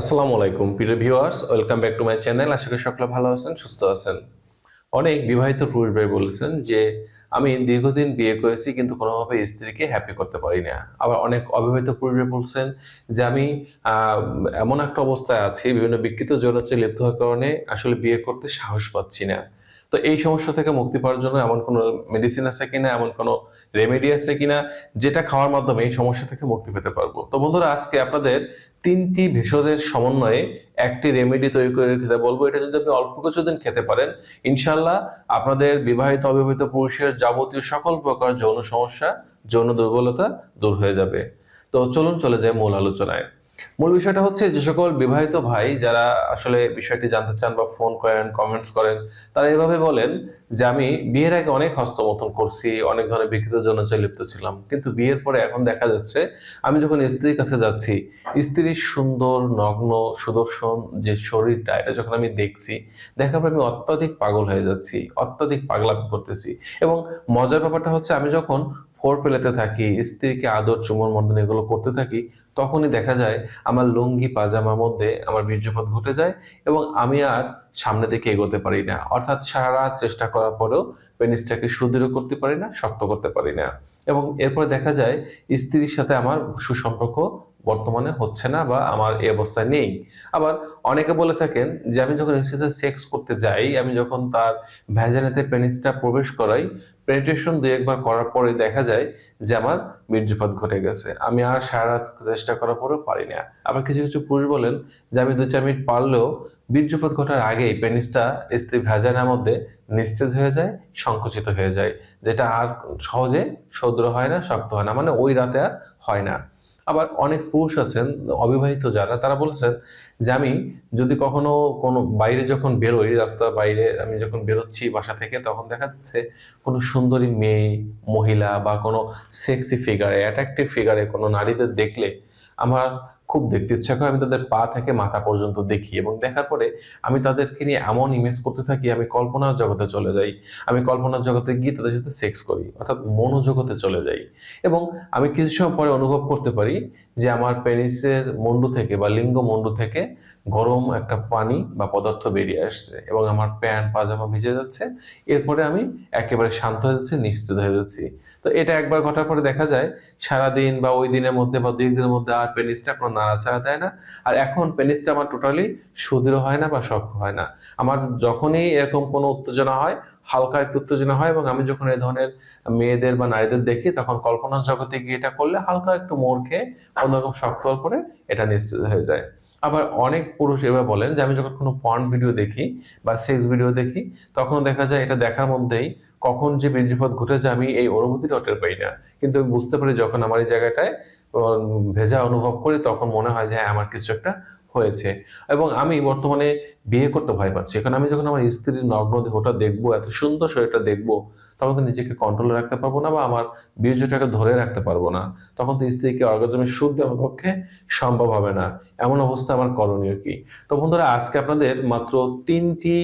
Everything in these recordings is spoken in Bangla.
আসসালামু আলাইকুম, প্রিয় viewers welcome back to my channel আশা করি সকলে ভালো আছেন, সুস্থ আছেন। অনেক বিবাহিত পুরুষ ভাই বলেছেন যে, আমি দীর্ঘদিন বিয়ে করেছি কিন্তু কোনোভাবে স্ত্রীকে হ্যাপি করতে পারি না। আবার অনেক অবিবাহিত পুরুষ ভাই বলছেন যে, আমি এমন একটা অবস্থায় আছি, বিভিন্ন বিকৃত যৌনাচারে লিপ্ত হওয়ার কারণে আসলে বিয়ে করতে সাহস পাচ্ছি না। তো এই সমস্যা থেকে মুক্তি পাওয়ার জন্য এমন কোনো মেডিসিন আছে কিনা, এমন কোনো রেমেডি আছে কিনা, যেটা খাওয়ার মাধ্যমে এই সমস্যা থেকে মুক্তি পেতে পারব। তো বন্ধুরা, আজকে আপনাদের তিনটি ভেষজের সমন্বয়ে একটি রেমেডি তৈরি করে খেতে বলব, এটা যদি আপনি অল্প কিছুদিন খেতে পারেন ইনশাল্লাহ আপনাদের বিবাহিত, অবিবাহিত পুরুষের যাবতীয় সকল প্রকার যৌন সমস্যা, যৌন দুর্বলতা দূর হয়ে যাবে। তো চলুন চলে যায় মূল আলোচনায়। মূল বিষয়টা হচ্ছে যে সকল বিবাহিত ভাই যারা আসলে বিষয়টি জানতে চান বা ফোন করেন কমেন্টস করেন, তারা এভাবে বলেন যে আমি বিয়ের আগে অনেক হস্তমথন করছি, অনেক ধরনের বিকৃত যৌনাচারে লিপ্ত ছিলাম। কিন্তু বিয়ের পরে এখন দেখা যাচ্ছে, আমি যখন স্ত্রীর কাছে যাচ্ছি স্ত্রীর সুন্দর, নগ্ন, সুদর্শন যে শরীরটা, এটা যখন আমি দেখছি, দেখার পর আমি অত্যাধিক পাগল হয়ে যাচ্ছি, অত্যাধিক পাগলামি করতেছি। এবং মজার ব্যাপারটা হচ্ছে আমি যখন ফোর পেলেতে থাকি, স্ত্রীকে আদর চুমন মর্দন এগুলো করতে থাকি, তখনই দেখা যায় আমার লুঙ্গি, পাজামার মধ্যে আমার বীর্যপাত ঘটে যায় এবং আমি আর সামনে দিকে এগোতে পারি না। অর্থাৎ সারা রাত চেষ্টা করার পরেও পেনিসটাকে সুদৃঢ় করতে পারি না, শক্ত করতে পারি না। এবং এরপরে দেখা যায় স্ত্রীর সাথে আমার সুসম্পর্ক বর্তমানে হচ্ছে না বা আমার এই অবস্থায় নেই। আবার অনেকে বলে থাকেন যে আমি যখন স্ত্রীর সেক্স করতে যাই, আমি যখন তার ভ্যাজানেতে পেনিসটা প্রবেশ করাই পেনিট্রেশন দুই একবার করার পরে দেখা যায় যে আমার বীর্যপাত ঘটে গেছে। আমি আর সারা রাত চেষ্টা করার পরেও পারি না। আবার কিছু কিছু পুরুষ বলেন যে আমি দু চার মিনিট পারলেও বীর্যপাত ঘটার আগেই পেনিসটা স্ত্রী ভ্যাজানার মধ্যে নিস্তেজ হয়ে যায়, সংকুচিত হয়ে যায়, যেটা আর সহজে সদ্র হয় না, শক্ত হয় না মানে ওই রাতে আর হয় না। আবার অনেক পুরুষ আছেন, অবিবাহিত যারা, তারা বলছেন যে আমি যদি কখনো কোনো বাইরে যখন বেরোই, রাস্তার বাইরে আমি যখন বেরোচ্ছি বাসা থেকে, তখন দেখা যাচ্ছে কোনো সুন্দরী মেয়ে, মহিলা বা কোনো সেক্সি ফিগারে অ্যাট্রাকটিভ ফিগারে কোনো নারীদের দেখলে আমার খুব দেখতে ইচ্ছা করে আমি তাদের পা থেকে মাথা পর্যন্ত দেখি এবং দেখার পরে আমি তাদেরকে নিয়ে এমন ইমেজ করতে থাকি, আমি কল্পনার জগতে চলে যাই, আমি কল্পনার জগতে গিয়ে তাদের সাথে সেক্স করি, অর্থাৎ মনোজগতে চলে যাই এবং আমি কিছু সময় পরে অনুভব করতে পারি যে আমার পেনিসের মুন্ডু থেকে বা লিঙ্গ মুন্ডু থেকে গরম একটা পানি বা পদার্থ বেরিয়ে আসছে এবং আমার প্যান্ট, পাজামা ভিজে যাচ্ছে। এরপরে আমি একেবারে শান্ত হয়ে যাচ্ছি, নিশ্চিত হয়ে যাচ্ছি। তো এটা একবার ঘটার পরে দেখা যায় সারাদিন বা ওই দিনের মধ্যে বা দুই দিনের মধ্যে আর পেনিসটা কোনো নাড়াচাড়া দেয় না। আর এখন পেনিসটা আমার টোটালি সুদৃঢ় হয় না বা শক্ত হয় না। আমার যখনই এরকম কোনো উত্তেজনা হয় হালকা একটু উত্তেজনা হয় এবং আমি যখন এই ধরনের মেয়েদের বা নারীদের দেখি, তখন কল্পনা জগতে গিয়ে এটা করলে হালকা একটু মোড় খেয়ে অন্যরকম শক্ত করে এটা নিশ্চিত হয়ে যায়। আবার অনেক পুরুষ এবার বলেন যে, আমি যখন কোনো পর্ন ভিডিও দেখি বা সেক্স ভিডিও দেখি, তখন দেখা যায় এটা দেখার মধ্যেই কখন যে বীর্যপাত ঘটে যায় আমি এই অনুভূতিটা টের পাই না। কিন্তু আমি বুঝতে পারি যখন আমার এই জায়গাটায় ভেজা অনুভব করি, তখন মনে হয় যে হ্যাঁ আমার কিছু একটা হয়েছে এবং আমি বর্তমানে বিয়ে করতে ভয় পাচ্ছি। কারণ আমি যখন আমার স্ত্রীর নগ্ন দেহটা দেখব, এত সুন্দর শরীরটা দেখব, তখন তো নিজেকে কন্ট্রোলে রাখতে পারব না বা আমার বীর্যটাকে ধরে রাখতে পারব না। তখন তো স্ত্রীকে অর্গাজমের দেওয়া আমার পক্ষে সম্ভব হবে না। এমন অবস্থা আমার করণীয় কি? তো বন্ধুরা, আজকে আপনাদের মাত্র তিনটি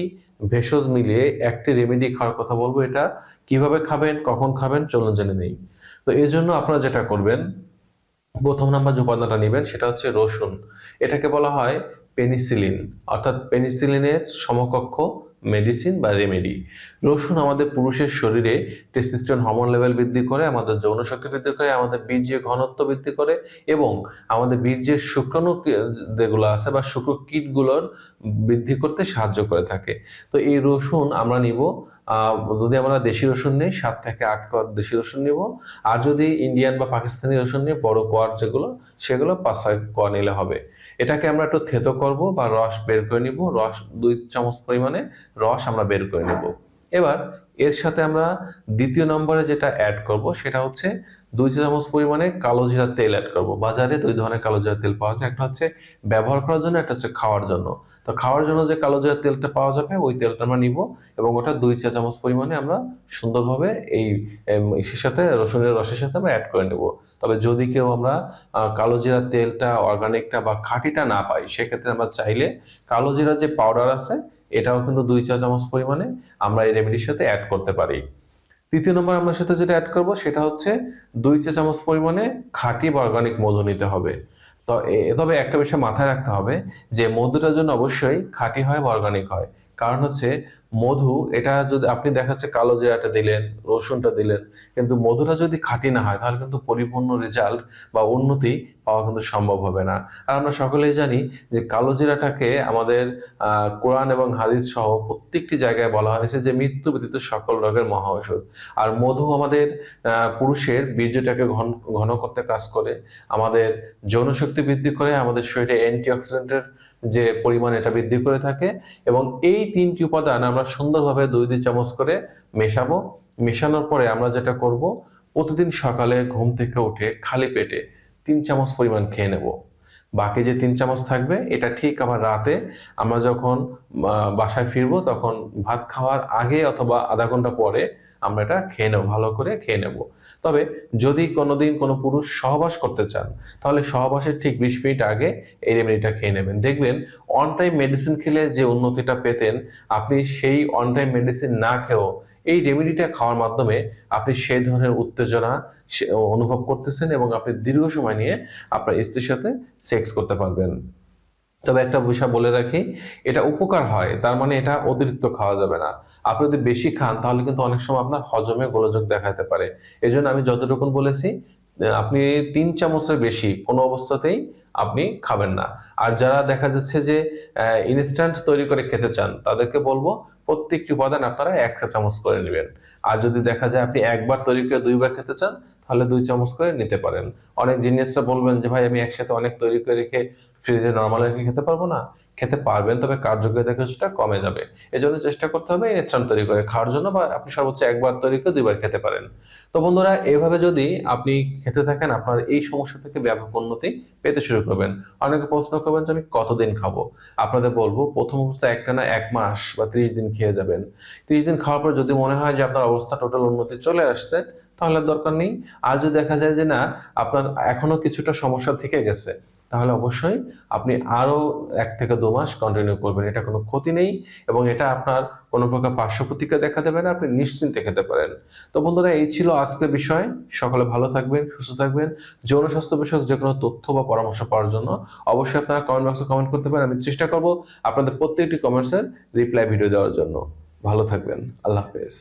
ভেষজ মিলিয়ে একটি রেমেডি খাওয়ার কথা বলব। এটা কীভাবে খাবেন, কখন খাবেন, চলুন জেনে নেই। তো এই জন্য আপনারা যেটা করবেন প্রথম নাম্বার যে উপাদানটা নেবেন, সেটা হচ্ছে রসুন। এটাকে বলা হয় পেনিসিলিন, অর্থাৎ পেনিসিলিনের সমকক্ষ মেডিসিন বা রেমেডি রসুন আমাদের পুরুষের শরীরে টেস্টোস্টেরন হরমোন লেভেল বৃদ্ধি করে, আমাদের যৌন শক্তি বৃদ্ধি করে, আমাদের বীর্যের ঘনত্ব বৃদ্ধি করে এবং আমাদের বীর্যের শুক্রাণু যেগুলো আছে বা শুক্র কীটগুলোর বৃদ্ধি করতে সাহায্য করে থাকে। তো এই রসুন আমরা নিব যদি আমরা দেশি রসুন নিই, সাত থেকে আট কোয়ার দেশি রসুন নিব। আর যদি ইন্ডিয়ান বা পাকিস্তানি রসুন নিয়ে বড় কোয়ার যেগুলো, সেগুলো পাঁচ ছয় কোয়া নিলে হবে। এটাকে আমরা একটু থেতো করব বা রস বের করে নিব। রস, দুই চামচ পরিমাণে রস আমরা বের করে নেব। এবার এর সাথে আমরা দ্বিতীয় নম্বরে যেটা অ্যাড করব, সেটা হচ্ছে দুই চামচ পরিমাণে কালো জিরা তেল অ্যাড করব। বাজারে দুই ধরনের কালো জিরা তেল পাওয়া যায়। একটা হচ্ছে ব্যবহার করার জন্য, একটা হচ্ছে খাওয়ার জন্য। তো খাওয়ার জন্য যে কালো জিরা তেলটা পাওয়া যাবে, ওই তেলটা আমরা নিব এবং ওটা দুই চা চামচ পরিমাণে আমরা সুন্দরভাবে এই ইসের সাথে, রসুনের রসের সাথে আমরা অ্যাড করে নেব। তবে যদি কেউ আমরা কালো জিরা তেলটা অর্গানিকটা বা খাঁটিটা না পাই, সেক্ষেত্রে আমরা চাইলে কালো জিরার যে পাউডার আছে, এটাও কিন্তু দুই চা চামচ পরিমাণে আমরা এই রেমেডির সাথে অ্যাড করতে পারি। তৃতীয় নম্বর আমরা সাথে যেটা অ্যাড করব, সেটা হচ্ছে দুই চা চামচ পরিমাণে খাঁটি অর্গানিক মধু নিতে হবে। তো তবে একটা বিষয় মাথায় রাখতে হবে যে মধুটার জন্য অবশ্যই খাঁটি হয় বা অর্গানিক হয়। কারণ হচ্ছে মধু, এটা যদি আপনি দেখাচ্ছে কালো জিরাটা দিলেন, রসুনটা দিলেন, কিন্তু মধুটা যদি খাঁটি না হয়, তাহলে কিন্তু পরিপূর্ণ রেজাল্ট বা উন্নতি পাওয়া কিন্তু সম্ভব হবে না। আর আমরা সকলেই জানি যে কালো জিরাটাকে আমাদের কোরআন এবং হাদিস সহ প্রত্যেকটি জায়গায় বলা হয়েছে যে মৃত্যু ব্যতীত সকল রোগের মহা ঔষধ। আর মধু আমাদের পুরুষের বীর্যটাকে ঘন ঘন করতে কাজ করে, আমাদের যৌনশক্তি বৃদ্ধি করে, আমাদের শরীরে অ্যান্টিঅক্সিডেন্টের যে পরিমাণ, এটা বৃদ্ধি করে থাকে এবং এই তিনটি উপাদান আমরা সুন্দরভাবে দুই দুই চামচ করে মেশাবো। মেশানোর পরে আমরা যেটা করব, প্রতিদিন সকালে ঘুম থেকে উঠে খালি পেটে তিন চামচ পরিমাণ খেয়ে নেব। বাকি যে তিন চামচ থাকবে, এটা ঠিক আবার রাতে আমরা যখন বাসায় ফিরবো তখন ভাত খাওয়ার আগে অথবা আধা ঘণ্টা পরে আমরা এটা খেয়ে নেব, ভালো করে খেয়ে নেব। তবে যদি কোনোদিন কোনো পুরুষ সহবাস করতে চান, তাহলে সহবাসের ঠিক বিশ মিনিট আগে এই রেমেডিটা খেয়ে নেবেন। দেখবেন অন টাইম মেডিসিন খেলে যে উন্নতিটা পেতেন, আপনি সেই অন টাইম মেডিসিন না খেয়েও এই রেমেডিটা খাওয়ার মাধ্যমে আপনি সেই ধরনের উত্তেজনা অনুভব করতেছেন এবং আপনি দীর্ঘ সময় নিয়ে আপনার স্ত্রীর সাথে সেক্স করতে পারবেন। তবে একটা বিষয় বলে রাখি, এটা উপকার হয়, তার মানে এটা অতিরিক্ত খাওয়া যাবে না। আপনি যদি বেশি খান, তাহলে কিন্তু অনেক সময় আপনার হজমে গোলযোগ দেখাতে পারে। এই জন্য আমি যতটুকু বলেছি আপনি তিন চামচের বেশি কোনো অবস্থাতেই আপনি খাবেন না। আর যারা দেখা যাচ্ছে যে ইনস্ট্যান্ট তৈরি করে খেতে চান, তাদেরকে বলব প্রত্যেকটি উপাদান আপনারা এক চা চামচ করে নেবেন। আর যদি দেখা যায় আপনি একবার তৈরি করে দুইবার খেতে চান, তাহলে দুই চামচ করে নিতে পারেন। অনেক জিনিসটা বলবেন যে, ভাই, আমি একসাথে অনেক তৈরি করে রেখে ফ্রিজে নর্মাল রেখে খেতে পারব না। খেতে পারবেন, তবে কার্যকারিতা কিছুটা কমে যাবে। এজন্য চেষ্টা করতে হবে ইনস্ট্যান্ট তৈরি করে খাওয়ার জন্য বা আপনি সর্বোচ্চ একবার তৈরি করে দুইবার খেতে পারেন। তো বন্ধুরা, এভাবে যদি আপনি খেতে থাকেন, আপনার এই সমস্যা থেকে ব্যাপক উন্নতি পেতে শুরু করবেন। অনেকে প্রশ্ন করবেন যে, আমি কতদিন খাব? আপনাদের বলব, প্রথম অবস্থায় একটা না এক মাস বা ত্রিশ দিন খেয়ে যাবেন। ত্রিশ দিন খাওয়ার পর যদি মনে হয় যে আপনার অবস্থা টোটাল উন্নতি চলে আসছে, তাহলে দরকার নেই। আর যদি দেখা যায় যে না, আপনার এখনও কিছুটা সমস্যা থেকে গেছে তাহলে অবশ্যই আপনি আরও এক থেকে দু মাস কন্টিনিউ করবেন। এটা কোনো ক্ষতি নেই এবং এটা আপনার কোনো প্রকার পার্শ্ব প্রতিক্রিয়া দেখা দেবে না, আপনি নিশ্চিন্তে খেতে পারেন। তো বন্ধুরা, এই ছিল আজকের বিষয়। সকলে ভালো থাকবেন, সুস্থ থাকবেন। যৌন স্বাস্থ্য বিষয়ক যে কোনো তথ্য বা পরামর্শ পাওয়ার জন্য অবশ্যই আপনারা কমেন্ট বক্সে কমেন্ট করতে পারেন। আমি চেষ্টা করব আপনাদের প্রত্যেকটি কমেন্টসের রিপ্লাই ভিডিও দেওয়ার জন্য। ভালো থাকবেন। আল্লাহ হাফেজ।